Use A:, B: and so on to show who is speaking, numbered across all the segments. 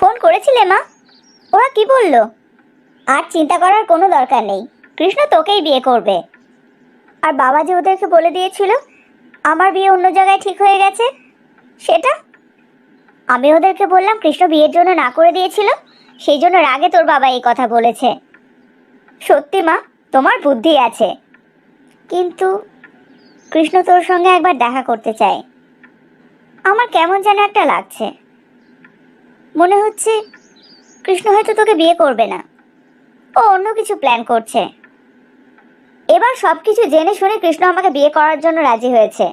A: করেছিলে মা? ওরা কি বলল? আর চিন্তা করার কোনো দরকার নেই। কৃষ্ণ তোকেই বিয়ে করবে। আর বাবা যে ওদেরকে বলে দিয়েছিল, আমার বিয়ে অন্য জায়গায় ঠিক হয়ে গেছে, সেটা? আমি ওদেরকে বললাম কৃষ্ণ বিয়ের জন্য না করে দিয়েছিল, সেই জন্য রাগে তোর বাবা এই কথা বলেছে। সত্যি মা, তোমার বুদ্ধি আছে। কিন্তু কৃষ্ণ তোর সঙ্গে একবার দেখা করতে চায়। আমার কেমন যেন একটা লাগছে। মনে হচ্ছে কৃষ্ণ হয়তো তোকে বিয়ে করবে না। ও অন্য কিছু প্ল্যান করছে। এবার সব কিছু জেনে শুনে কৃষ্ণ আমাকে বিয়ে করার জন্য রাজি হয়েছে।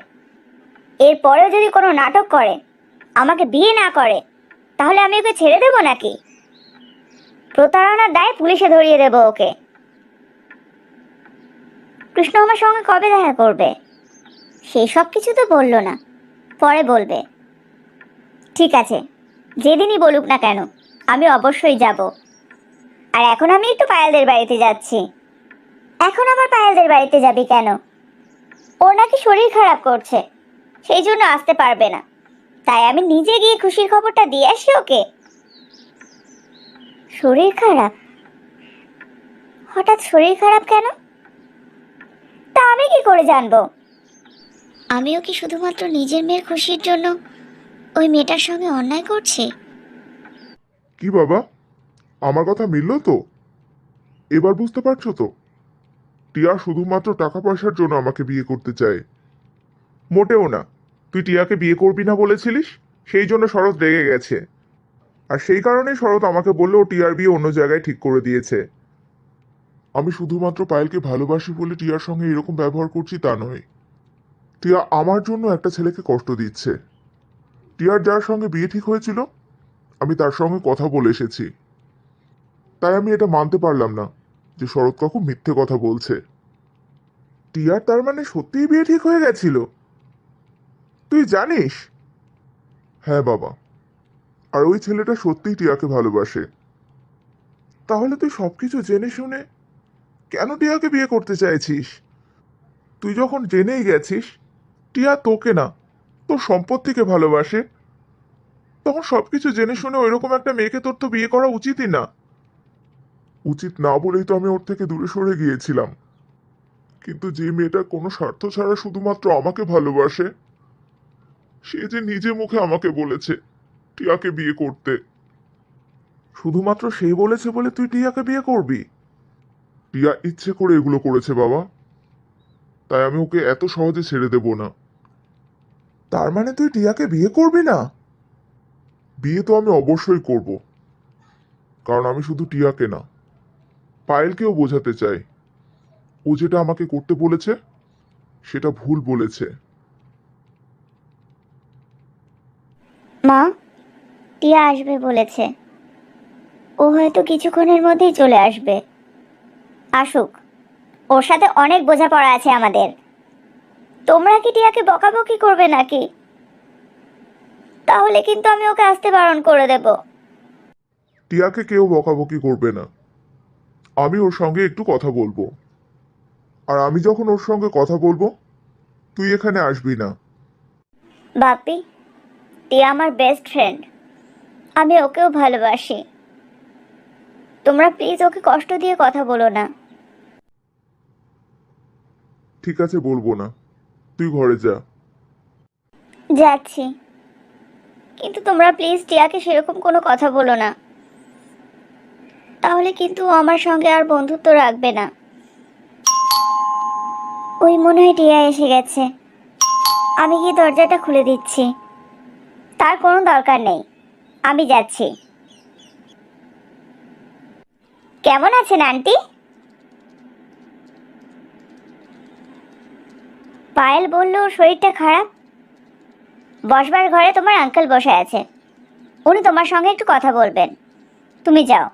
A: এরপরেও যদি কোনো নাটক করে, আমাকে বিয়ে না করে, তাহলে আমি ওকে ছেড়ে দেবো নাকি? প্রতারণার দায় পুলিশে ধরিয়ে দেবো ওকে। কৃষ্ণ আমার সঙ্গে কবে দেখা করবে? সেই সব কিছু তো বলল না। পরে বলবে। ঠিক আছে। যেদিনই বলুক না কেন, আমি অবশ্যই যাব। আর এখন আমি একটু পায়েলদের বাড়িতে যাচ্ছি। এখন আমার পায়েলদের বাড়িতে যাবি কেন? ওর নাকি শরীর খারাপ করছে, সেই জন্য আসতে পারবে না। তাই আমি নিজে গিয়ে খুশির খবরটা দিয়ে আসি ওকে। শরীর খারাপ? হঠাৎ শরীর খারাপ কেন? তা আমি কি করে জানব? আমিও কি শুধুমাত্র নিজের মেয়ের খুশির জন্য ওই মেয়েটার সঙ্গে অন্যায় করছি?
B: কি বাবা? আমার কথা মিলল তো? এবার বুঝতে পারছ তো? টিয়া শুধুমাত্র টাকা পয়সার জন্য আমাকে বিয়ে করতে চায়। মোটেও না। তুই টিয়াকে বিয়ে করবি না বলেছিলিস? সেই জন্য শরৎ রেগে গেছে। আর সেই কারণেই শরৎ আমাকে বলল টিয়ার বিয়ে অন্য জায়গায় ঠিক করে দিয়েছে। আমি শুধুমাত্র পায়েলকে ভালোবাসি বলে টিয়ার সঙ্গে এরকম ব্যবহার করছি তা নয়। টিয়া আমার জন্য একটা ছেলেকে কষ্ট দিচ্ছে। টিয়ার যার সঙ্গে বিয়ে ঠিক হয়েছিল, আমি তার সঙ্গে কথা বলে এসেছি। তাই আমি এটা মানতে পারলাম না যে শরৎ কাকু মিথ্যে কথা বলছে। টিয়ার তার মানে সত্যিই বিয়ে ঠিক হয়ে গেছিল? তুই জানিস? হ্যাঁ বাবা। আর ওই ছেলেটা সত্যিই টিয়াকে ভালোবাসে। তাহলে তুই সবকিছু জেনে শুনে কেন টিয়াকে বিয়ে করতে চাইছিস? তুই যখন জেনেই গেছিস, টিয়া তোকে না। তোর সম্পত্তিকে ভালোবাসে। তখন সবকিছু জেনে শুনে ওইরকম একটা মেয়েকে তোর তো বিয়ে করা উচিতই না। উচিত না বলেই তো আমি ওর থেকে দূরে সরে গিয়েছিলাম। কিন্তু যে মেয়েটা কোনো স্বার্থ ছাড়া শুধুমাত্র আমাকে ভালোবাসে, সে যে নিজে মুখে আমাকে বলেছে টিয়াকে বিয়ে করতে। শুধুমাত্র সে বলেছে বলে তুই টিয়াকে বিয়ে করবি? টিয়া ইচ্ছে করে এগুলো করেছে বাবা। তাই আমি ওকে এত সহজে ছেড়ে দেব না। তার মানে তুই টিয়াকে বিয়ে করবি না? বিয়ে তো আমি অবশ্যই করব। কারণ আমি শুধু টিয়াকে না পায়েলকেও বোঝাতে চাই। ও যেটা আমাকে করতে বলেছে সেটা ভুল বলেছে।
A: মা টিয়া আসবে বলেছে। ও হয়তো কিছুক্ষণের মধ্যেই চলে আসবে। আসুক ওর সাথে অনেক বোঝাপড়া আছে আমাদের। তোমরা কি টিয়াকে বকাবকি করবে নাকি? তাহলে কিন্তু আমি ওকে আসতে বারণ করে দেব।
B: টিয়াকে কেউ বকাবকি করবে না। আমি ওর সঙ্গে একটু কথা বলব। আর আমি যখন ওর সঙ্গে কথা বলব তুই এখানে আসবি না।
A: বাপি টিয়া আমার বেস্ট ফ্রেন্ড আমি ওকেও ভালোবাসি। তোমরা প্লিজ ওকে কষ্ট দিয়ে কথা বলো না।
B: ঠিক আছে বলব না। তুই ঘরে যা।
A: যাচ্ছি। কিন্তু তোমরা প্লিজ টিয়াকে সেরকম কোনো কথা বলো না। তাহলে কিন্তু আমার সঙ্গে আর বন্ধুত্ব রাখবে না। ওই মনে হয় টিয়া এসে গেছে। আমি কি দরজাটা খুলে দিচ্ছি। তার কোনো দরকার নেই। আমি যাচ্ছি। কেমন আছেন, আন্টি? পায়েল বলল, শরীরটা খারাপ? বসবার ঘরে তোমার আঙ্কেল বসে আছে। উনি তোমার সঙ্গে একটু কথা বলবেন। তুমি যাও।